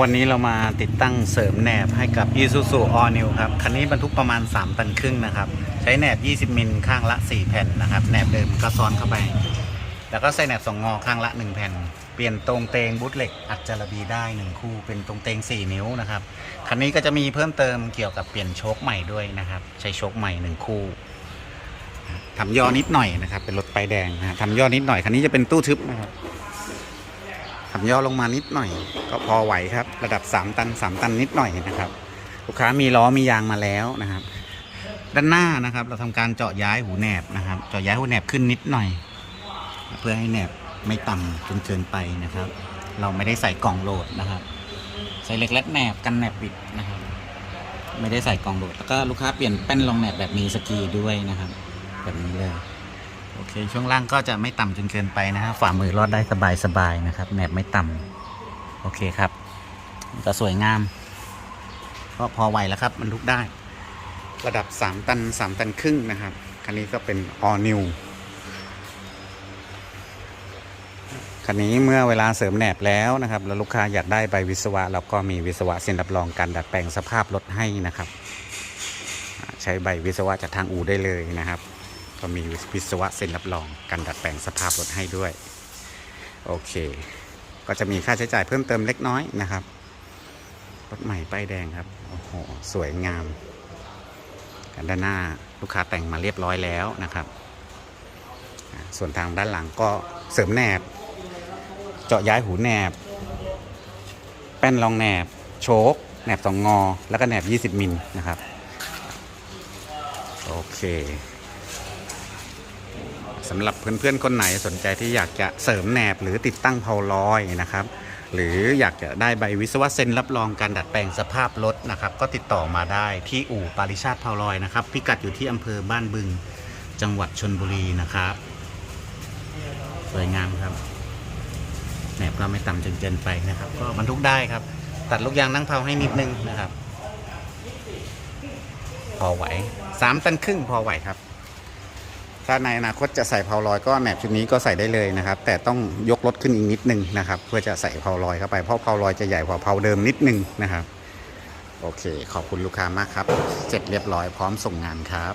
วันนี้เรามาติดตั้งเสริมแหนบให้กับ Isuzu All New ครับ คันนี้บรรทุกประมาณ 3 ตันครึ่งนะครับ ใช้แหนบ 20 มิลข้างละ 4 แผ่นนะครับ แหนบเดิมก็ซ้อนเข้าไป แล้วก็ใส่แหนบสองงอข้างละ 1 แผ่น เปลี่ยนตรงเตงบูทเหล็ก อัดจารบีได้ 1 คู่ เป็นตรงเตง 4 นิ้วนะครับ คันนี้ก็จะมีเพิ่มเติมเกี่ยวกับเปลี่ยนโชคใหม่ด้วยนะครับ ใช้โชคใหม่ 1 คู่ทำย่อนิดหน่อยนะครับ เป็นรถไฟแดงนะทำย่อนิดหน่อย คันนี้จะเป็นตู้ทึบนะครับ ทำย่อลงมานิดหน่อย ก็พอไหวครับ ระดับ 3 ตัน 3 ตันนิดหน่อยนะครับ ลูกค้ามีล้อมียางมาแล้วนะครับ ด้านหน้านะครับ เราทำการเจาะย้ายหูแหนบนะครับ เจาะย้ายหูแหนบขึ้นนิดหน่อย เพื่อให้แหนบไม่ต่ำจนเกินไปนะครับ เราไม่ได้ใส่กล่องโหลดนะครับ ใส่เหล็กและแหนบกันแหนบบิดนะครับ ไม่ได้ใส่กล่องโหลด แล้วก็ลูกค้าเปลี่ยนแป้นรองแหนบแบบมีสกีด้วยนะครับ แบบนี้เลย โอเค ช่วงล่างก็จะไม่ต่ำจนเกินไปนะฮะฝ่ามือรอดได้สบายสบายๆนะครับแหนบไม่ต่ำโอเคครับก็สวยงาม ก็พอไหวแล้วครับ มันลุกได้ ระดับ 3 ตัน 3 ตันครึ่งนะครับ คันนี้ก็เป็น all new คันนี้เมื่อเวลาเสริมแหนบแล้วนะครับ แล้วลูกค้าอยากได้ใบวิศวะ เราก็มีวิศวะเซ็นรับรองการดัดแปลงสภาพรถให้นะครับ ใช้ใบวิศวะจากทางอู่ได้เลยนะครับ ก็มีวิศวะเซ็นรับรองการดัดแปลงสภาพรถให้ด้วย โอเค ก็จะมีค่าใช้จ่ายเพิ่มเติมเล็กน้อยนะครับ รถใหม่ป้ายแดงครับ โอ้โห สวยงามกันด้านหน้าลูกค้าแต่งมาเรียบร้อยแล้วนะครับ ส่วนทางด้านหลังก็เสริมแหนบ เจาะย้ายหูแหนบ แป้นรองแหนบ โชคแหนบสองงอ แล้วก็แหนบ 20 มิลนะครับ โอเค สำหรับเพื่อนๆคนไหนสนใจที่อยากจะเสริมแหนบหรือติดตั้งเพาลอยนะครับ หรืออยากจะได้ใบวิศวะเซ็นรับรองการดัดแปลงสภาพรถนะครับ ก็ติดต่อมาได้ที่อู่ปาริชาติเพาลอยนะครับ พิกัดอยู่ที่อำเภอบ้านบึงจังหวัดชนบุรีนะครับสวยงามครับแหนบก็ไม่ต่ำจนเกินไปนะครับ ก็บรรทุกได้ครับ ตัดลูกยางนั่งเพาให้นิดนึงนะครับ พอไหวสามตันครึ่งพอไหวครับ ถ้าในอนาคตจะใส่เพาลอยก็แหนบชุดนี้ก็ใส่ได้เลยนะครับ แต่ต้องยกรถขึ้นอีกนิดนึงนะครับ เพื่อจะใส่เพาลอยเข้าไปเพราะเพาลอยจะใหญ่กว่าเพาเดิมนิดนึงนะครับ โอเค ขอบคุณลูกค้ามากครับ เสร็จเรียบร้อยพร้อมส่งงานครับ